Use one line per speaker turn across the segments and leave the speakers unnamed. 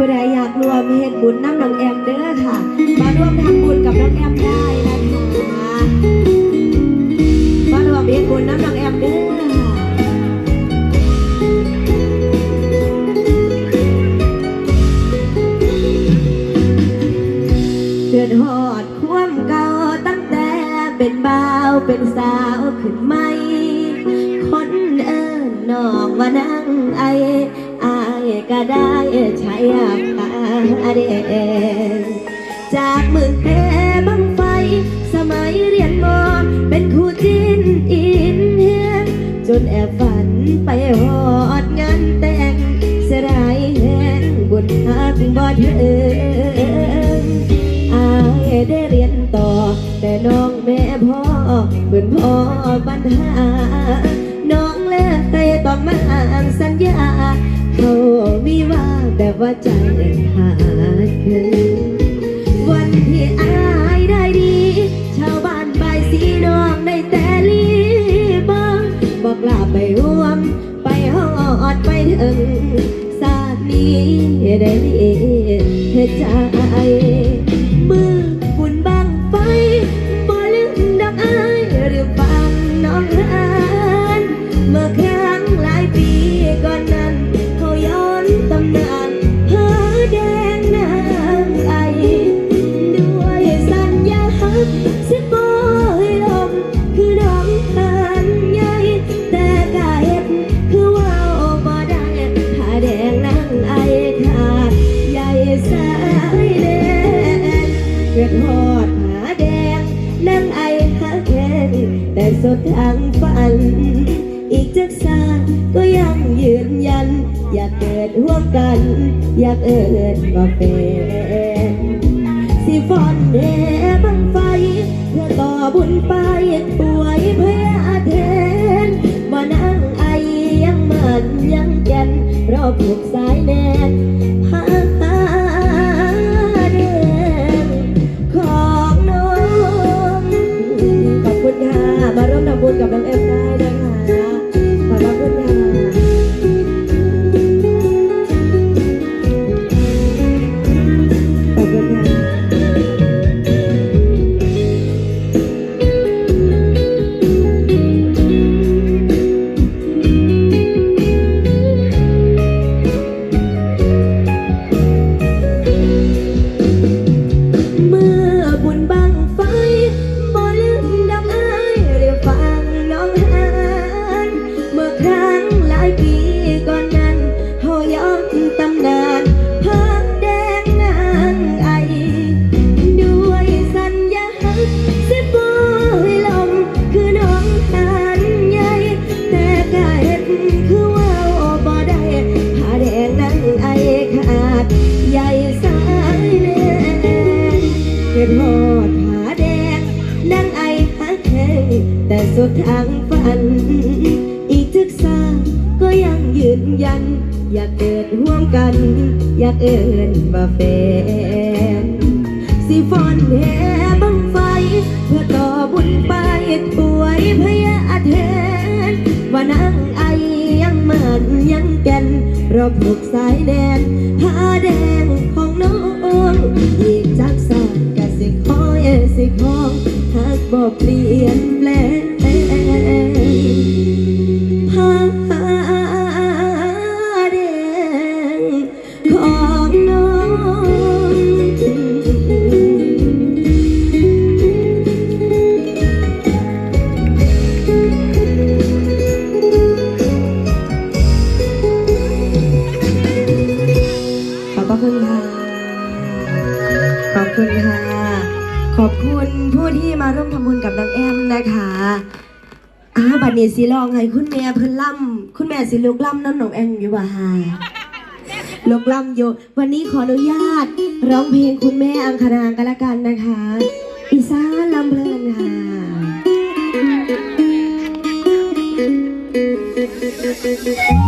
ผู้ใดอยากรวมเฮ็ดบุญน้ำน้องแอมเด้อค่ะ มาร่วมทำบุญกับน้องแอมได้นะคะมาร่วมเฮ็ดบุญน้ำน้องแอมเด้อค่ะเกิดหอดควมเก่าตั้งแต่เป็นบ่าวเป็นสาวขึ้นไหมคนเอิญน้องว่านา ได้ใช้อากาเดจากมือแค่บังไฟ สมัยเรียนมอเป็นครูจินอินเฮียนจนแอบฝันไปหอดงานแต่งเสียดายแหงบุญฮักบ่เถิงอายได้เรียนต่อ แต่น้องแม่พ่อเหมือนพ่อปัญหาน้องเลยต้องมาอ่านสัญญาเขา แต่ว่าใจขาดคือวันที่อายได้ดี ชาวบ้านบายสีน้องได้แต่ลีบังบอกลาไปร่วม ไปหออดไปถึงสาดนี้ได้เห็นใจ แต่สุดทางฝัน อีกจักสานก็ยังยืนยัน อยากเกิดร่วมกัน อยากเอิดว่เป็นสิฟอนแห่บังไฟ เพื่อต่อบุญไปป่วยเพยาเทนว่านั่งไอยังมันยังแก่นรอผูกสายแน่น สุดทางฝัน อีกทึกษาก็ยังยืนยัน อยากเกิดร่วมกัน อยากเอินว่าแฟนสิฟอนแห่บังไฟ เพื่อต่อบุญไปถวยพยาเทนว่านังไอยังมันยังแก่นรอบผูกสายแดนผ้าแดงของน้องอีกจากสอนกะสิคอยสิคอง หากบ่เปลี่ยนแปลง สิลูกล่ำน้ำน้องแองอยู่บ่ฮาลูกล่ำอยู่ วันนี้ขออนุญาต ร้องเพลงคุณแม่อังคณากันละกันนะคะ อีสานลำเพลินค่ะโอ้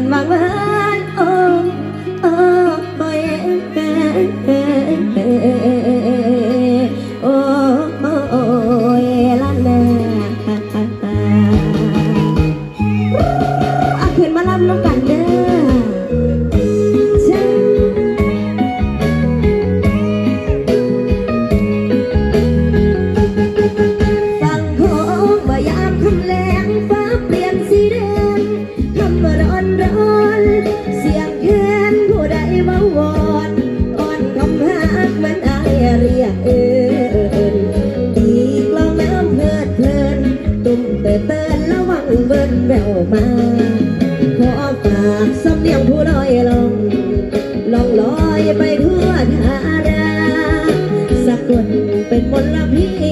นมากมา เป็นมลพิษ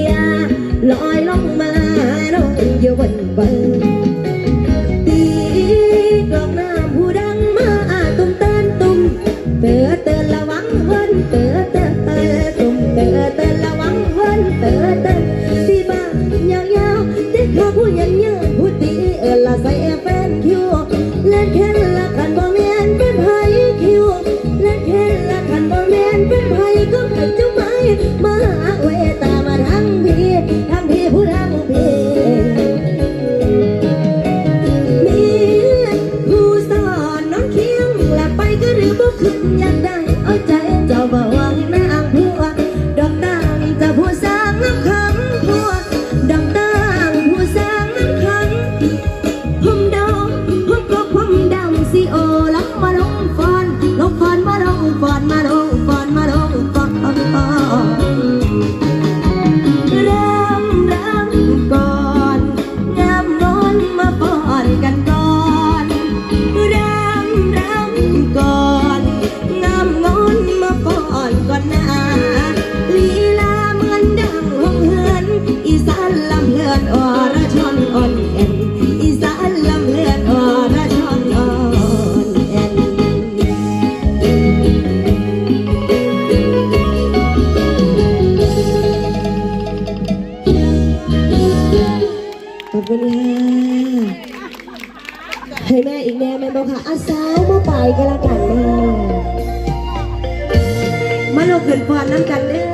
งมาไปก็แล้วกันนะมาลงขึ้นฟอนน้ำกันเด้อ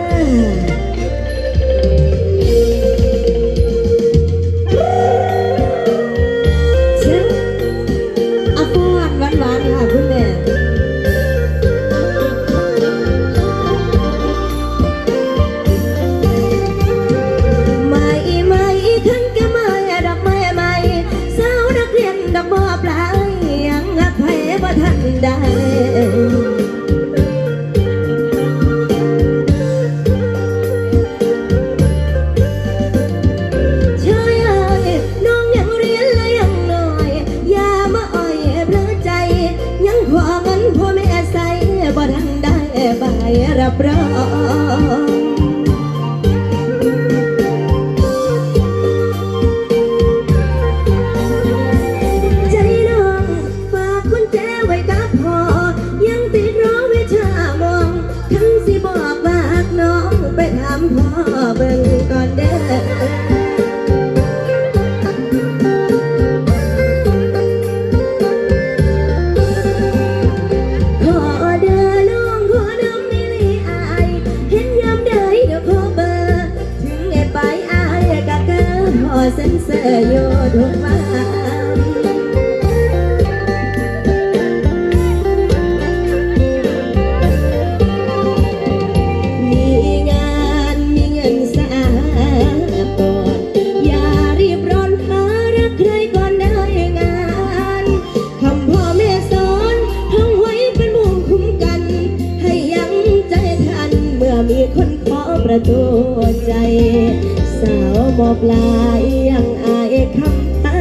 อบลายยังอายคำตา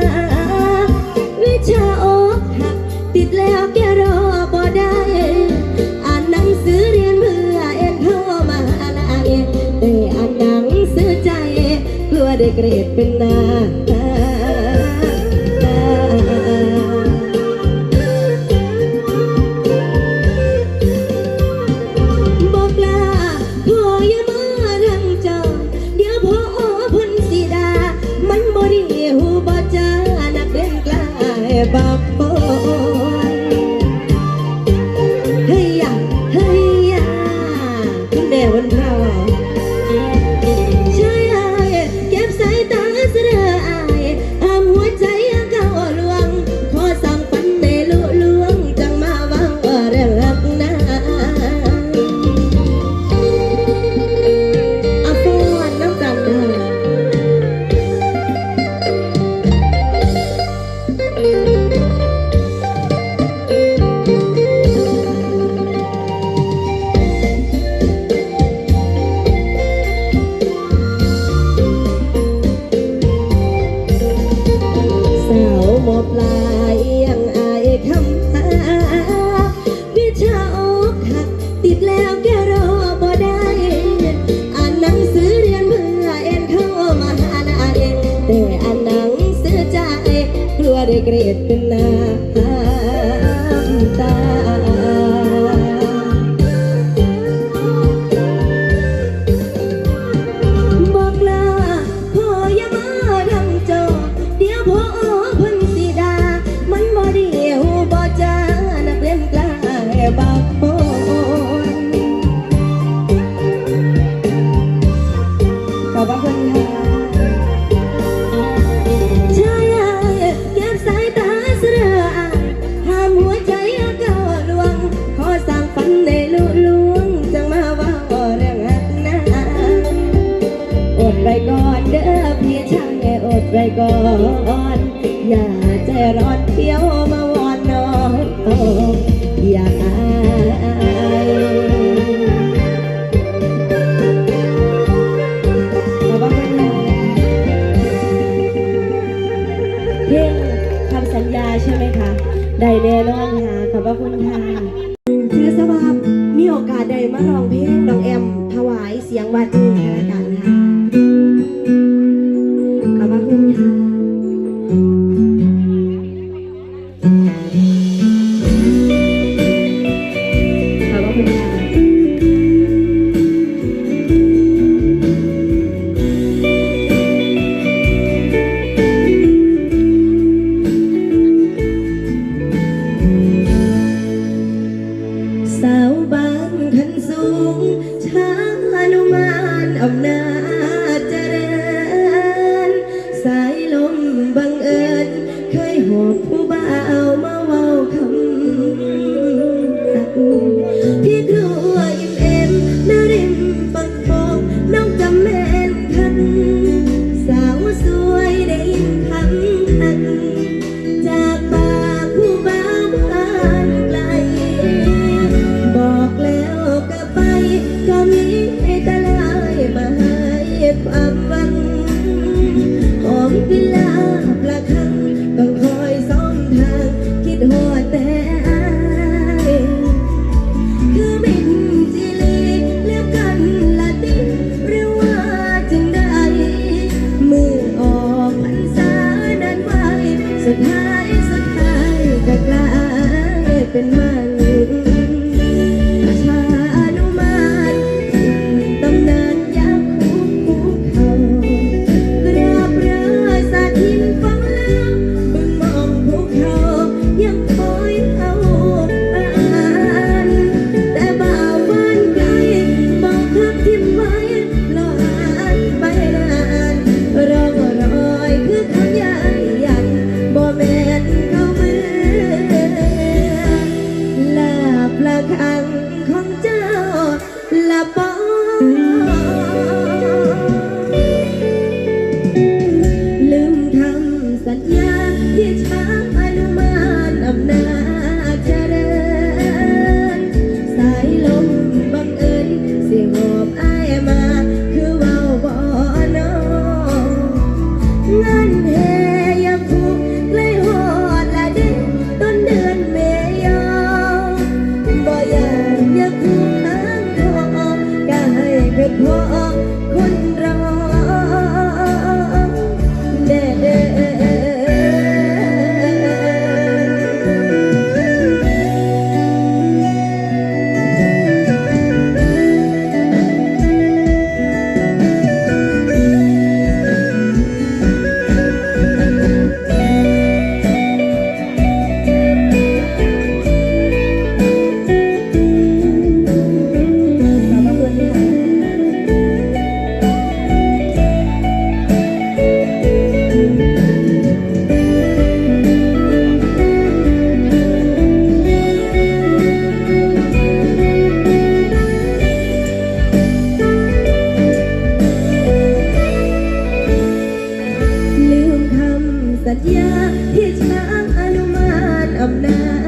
วิชาอกหัก ติดแล้วแกรอบ่ได้ อ่านหนังสือเรียนเมื่อเอ็นเข้ามาอ่านไอแต่อ่านหนังสือใจ กลัวได้เกรดเป็นนาย เกลียดเป็นนา สบามีโอกาสใดมาร้องเพลงน้องแอม ถวายเสียงวัดนี้ค่ะ 겁나 เวลาปลาคา สัญญาที่ช้างอนุมานอำนาจ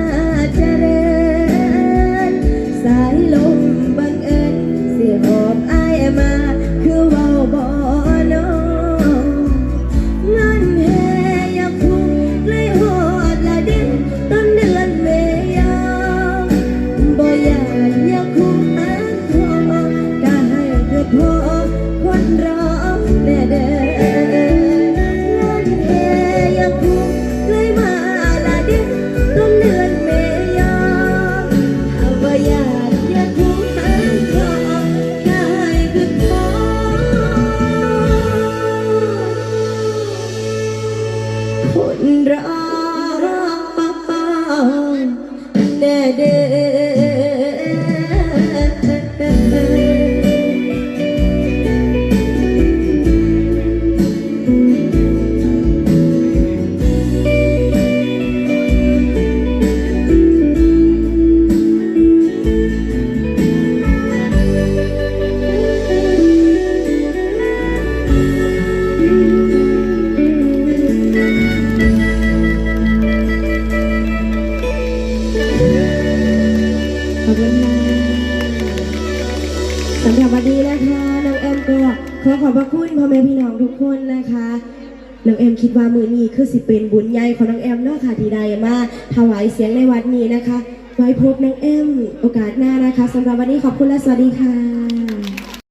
คิดว่ามือนี้คือสิเป็นบุญใหญ่ของน้องแอมเนาะค่ะที่ได้มาถวายเสียงในวัดนี้นะคะ ไว้พบน้องแอมโอกาสหน้านะคะสำหรับวันนี้ขอบคุณและสวัสดีค่ะ